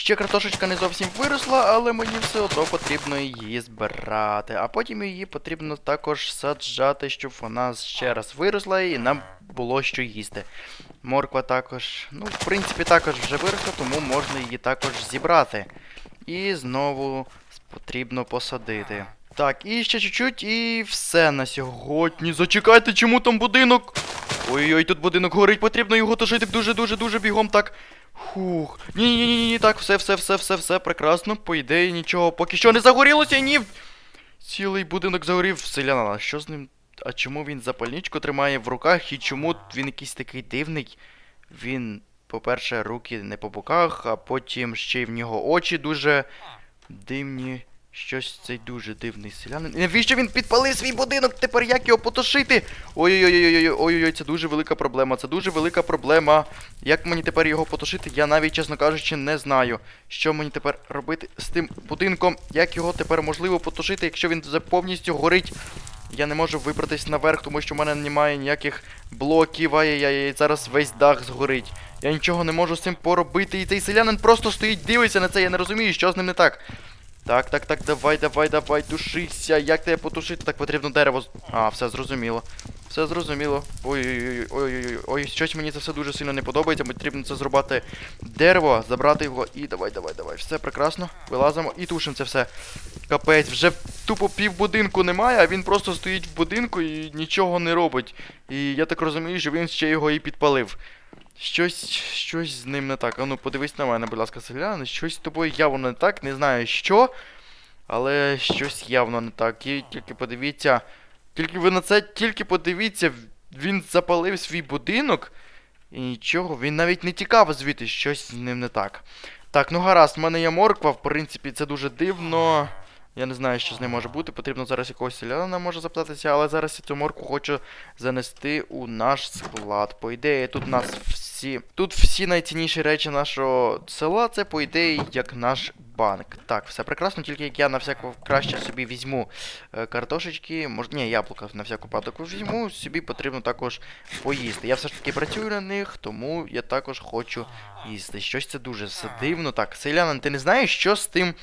Ще картошечка не зовсім виросла, але мені все одно потрібно її збирати. А потім її потрібно також саджати, щоб вона ще раз виросла і нам було що їсти. Морква також, ну, в принципі, також вже виросла, тому можна її також зібрати. І знову потрібно посадити. Так, і ще чуть-чуть, і все на сьогодні. Зачекайте, чому там будинок? Ой-ой, тут будинок горить, потрібно його тушити дуже-дуже дуже бігом так. Хух. Ні-ні-ні, ні так, все, все, все, все, все, прекрасно. По ідеї, нічого поки що не загорілося, ні. Цілий будинок загорів селянина. Що з ним? А чому він запальничку тримає в руках і чому він якийсь такий дивний? Він, по-перше, руки не по боках, а потім ще й в нього очі дуже дивні. Щось цей дуже дивний селянин. Навіщо він підпалив свій будинок? Тепер як його потушити? Ой-ой-ой, ой-ой-ой, це дуже велика проблема. Це дуже велика проблема. Як мені тепер його потушити? Я навіть, чесно кажучи, не знаю. Що мені тепер робити з тим будинком? Як його тепер можливо потушити, якщо він повністю горить? Я не можу вибратись наверх, тому що в мене немає ніяких блоків, ай-яй-яй, зараз весь дах згорить. Я нічого не можу з цим поробити, і цей селянин просто стоїть, дивиться на це, я не розумію, що з ним не так. Так, так, так, давай, давай, давай, тушися. Як тебе потушити? Так потрібно дерево. А, все зрозуміло. Все зрозуміло. Ой-ой-ой, ой-ой-ой, щось мені це все дуже сильно не подобається. Потрібно це зробити дерево, забрати його і давай, давай, давай. Все прекрасно. Вилазимо і тушимо це все. Капець, вже тупо пів будинку немає, а він просто стоїть в будинку і нічого не робить. І я так розумію, що він ще його і підпалив. Щось, щось з ним не так. А ну подивись на мене, будь ласка, селяни. Щось з тобою явно не так, не знаю що. Але щось явно не так. І тільки подивіться. Тільки ви на це тільки подивіться, він запалив свій будинок. І нічого, він навіть не тікав звідти, щось з ним не так. Так, ну гаразд, в мене є морква, в принципі, це дуже дивно. Я не знаю, що з ним може бути. Потрібно зараз якогось селянина може запитатися, але зараз я цю морку хочу занести у наш склад. По ідеї, тут у нас всі. Тут всі найцінніші речі нашого села, це, по ідеї, як наш банк. Так, все прекрасно, тільки як я на всяку краще собі візьму е, картошечки, мож... ні, яблука на всяк випадок візьму, собі потрібно також поїсти. Я все ж таки працюю на них, тому я також хочу їсти. Щось це дуже все дивно. Так, селянин, ти не знаєш, що з тим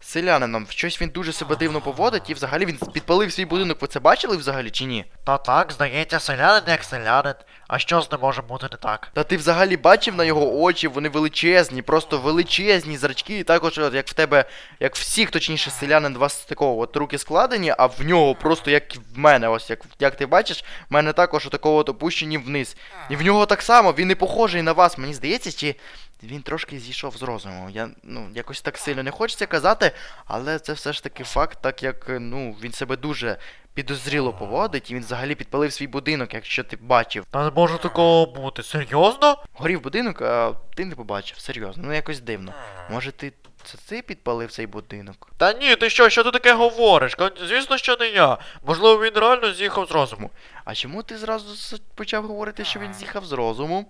селянином? Щось він дуже себе дивно поводить, і взагалі він підпалив свій будинок. Ви це бачили взагалі чи ні? Та так, здається, селянин як селянин. А що з ним може бути не так? Та ти взагалі бачив на його очі, вони величезні, просто величезні зрачки, і також, от, як в тебе, як всіх, точніше, селянин, два з такого от руки складені, а в нього просто як в мене, ось як, як ти бачиш, в мене також отакого от опущені вниз. І в нього так само, він не похожий на вас, мені здається, чи він трошки зійшов з розуму. Я ну якось так сильно не хочеться казати, але це все ж таки факт, так як ну він себе дуже підозріло поводить, і він взагалі підпалив свій будинок, якщо ти бачив. Та не може такого бути. Серйозно? Горів будинок, а ти не побачив, серйозно, ну якось дивно. Може ти це ти підпалив цей будинок? Та ні, ти що, що ти таке говориш? Звісно, що не я. Можливо, він реально з'їхав з розуму. А чому ти зразу почав говорити, що він з'їхав з розуму?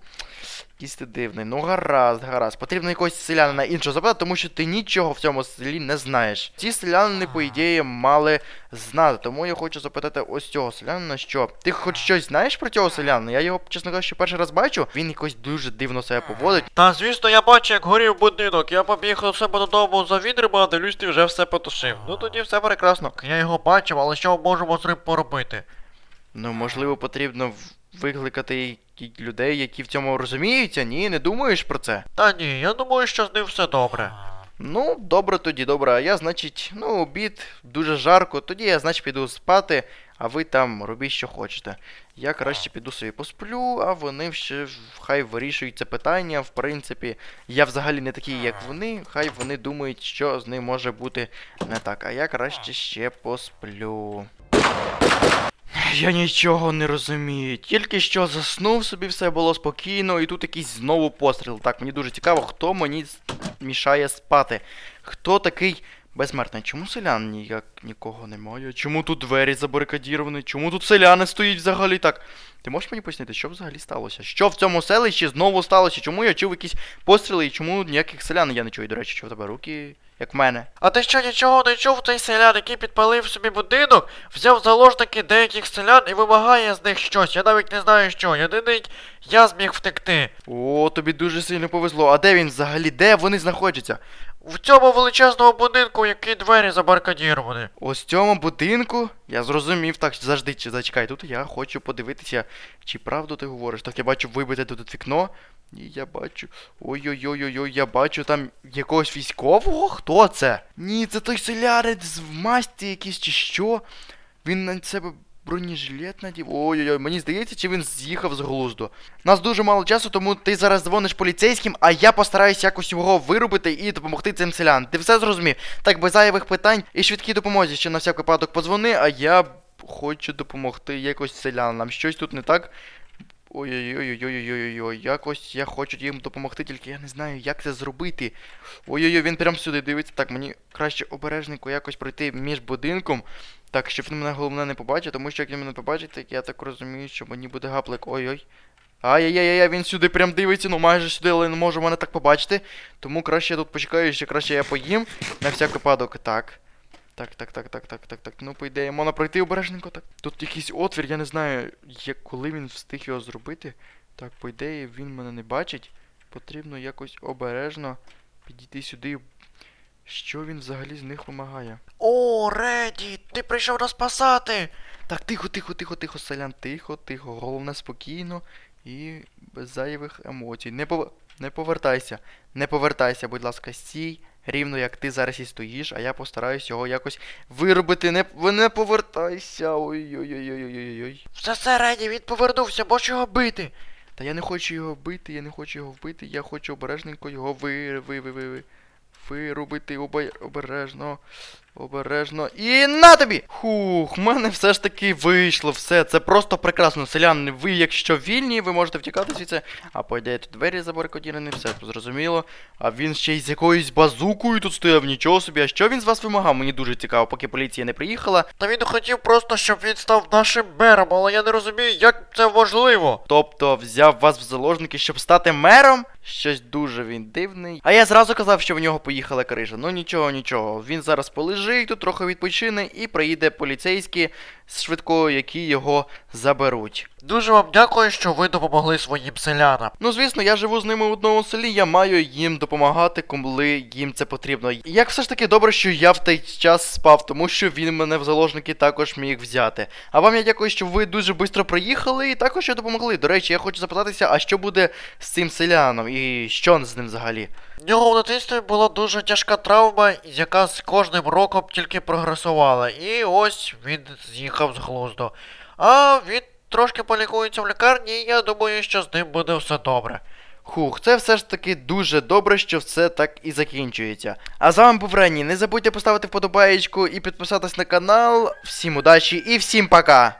Якийсь ти дивний. Ну гаразд, гаразд. Потрібно якогось селянина іншого запитати, тому що ти нічого в цьому селі не знаєш. Ці селянини, по ідеї, мали знати. Тому я хочу запитати ось цього селянина, що ти хоч щось знаєш про цього селянина? Я його, чесно кажучи, перший раз бачу. Він якось дуже дивно себе поводить. Та звісно, я бачу, як горів будинок. Я побіг до себе додому за відрами, а дивлюсь, ти вже все потушив. Ну тоді все прекрасно. Я його бачив, але що можемо з ним поробити? Ну, можливо, потрібно викликати людей, які в цьому розуміються. Ні, не думаєш про це? Та ні, я думаю, що з ним все добре. Ну, добре тоді, добре. А я, значить, ну, обід дуже жарко, тоді я, значить, піду спати, а ви там робіть, що хочете. Я краще піду собі посплю, а вони ще хай вирішують це питання. В принципі, я взагалі не такий, як вони. Хай вони думають, що з ним може бути не так. А я краще ще посплю. Я нічого не розумію. Тільки що заснув собі, все було спокійно, і тут якийсь знову постріл. Так, мені дуже цікаво, хто мені мішає спати. Хто такий безсмертний? Чому селян ніяк нікого немає? Чому тут двері забарикадіровані? Чому тут селяни стоїть взагалі так? Ти можеш мені пояснити, що взагалі сталося? Що в цьому селищі знову сталося? Чому я чув якісь постріли і чому ніяких селян я не чую? До речі, що в тебе руки, як в мене. А ти що нічого не чув, цей селян, який підпалив собі будинок, взяв заложники деяких селян і вимагає з них щось. Я навіть не знаю що. Єдиний я зміг втекти. О, тобі дуже сильно повезло. А де він взагалі? Де вони знаходяться? В цьому величезному будинку, які двері забаркадіровані. Ось в цьому будинку я зрозумів, так завжди чи- зачекай. Тут я хочу подивитися, чи правду ти говориш. Так я бачу вибите тут вікно. І я бачу. Ой-ой-ой-ой, я бачу там якогось військового. Хто це? Ні, це той селярець в масті якийсь чи що. Він на себе бронежилет надів. Ой-ой-ой, мені здається, чи він з'їхав з глузду. Нас дуже мало часу, тому ти зараз дзвониш поліцейським, а я постараюсь якось його вирубити і допомогти цим селян. Ти все зрозумів? Так, без зайвих питань і швидкій допомозі, ще на всяк випадок подзвони, а я хочу допомогти якось селянам. Щось тут не так. Ой-ой-ой-ой-ой-ой-ой, якось я хочу їм допомогти, тільки я не знаю, як це зробити. Ой-ой-ой, він прям сюди дивиться. Так, мені краще обережненько якось пройти між будинком. Так, щоб він мене головне не побачив, тому що як він мене побачить, так я так розумію, що мені буде гаплик. Ой-ой. Ай-яй-яй, він сюди прям дивиться, ну майже сюди, але не може мене так побачити. Тому краще я тут почекаю, ще краще я поїм. На всяк випадок. Так. Так, так, так, так, так, так, так. Ну, по ідеї, можна пройти обережненько так. Тут якийсь отвір, я не знаю, як коли він встиг його зробити. Так, по ідеї, він мене не бачить. Потрібно якось обережно підійти сюди. Що він взагалі з них вимагає? О, Реді, ти прийшов нас спасати. Так, тихо, тихо, тихо, тихо, селян, тихо, тихо. Головне спокійно і без зайвих емоцій. Не пов... не повертайся, не повертайся, будь ласка, стій, рівно як ти зараз і стоїш, а я постараюсь його якось виробити. Не, не повертайся. Ой-ой-ой-ой-ой-ой. Все це, він повернувся, можеш його бити. Та я не хочу його вбити, я не хочу його вбити, я хочу обережненько його ви, ви, ви, ви, ви, вирубити обережно, обережно. І на тобі! Хух, в мене все ж таки вийшло все. Це просто прекрасно. Селяни, ви, якщо вільні, ви можете втікати звідси. А по ідеї тут двері забарикодірені, все зрозуміло. А він ще й з якоюсь базукою тут стояв, нічого собі. А що він з вас вимагав? Мені дуже цікаво, поки поліція не приїхала. Та він хотів просто, щоб він став нашим мером, але я не розумію, як це важливо. Тобто взяв вас в заложники, щоб стати мером? Щось дуже він дивний. А я зразу казав, що в нього поїхала криша. Ну нічого, нічого. Він зараз полежить, тут трохи відпочине і приїде поліцейські з швидкою, які його заберуть. Дуже вам дякую, що ви допомогли своїм селянам. Ну, звісно, я живу з ними в одному селі, я маю їм допомагати, коли їм це потрібно. Як все ж таки добре, що я в той час спав, тому що він мене в заложники також міг взяти. А вам я дякую, що ви дуже швидко приїхали і також що допомогли. До речі, я хочу запитатися, а що буде з цим селяном і що з ним взагалі? В нього в дитинстві була дуже тяжка травма, яка з кожним роком тільки прогресувала. І ось він з глузду. А він трошки полікується в лікарні, і я думаю, що з ним буде все добре. Хух, це все ж таки дуже добре, що все так і закінчується. А з вами був Рені. Не забудьте поставити вподобаєчку і підписатись на канал. Всім удачі і всім пока!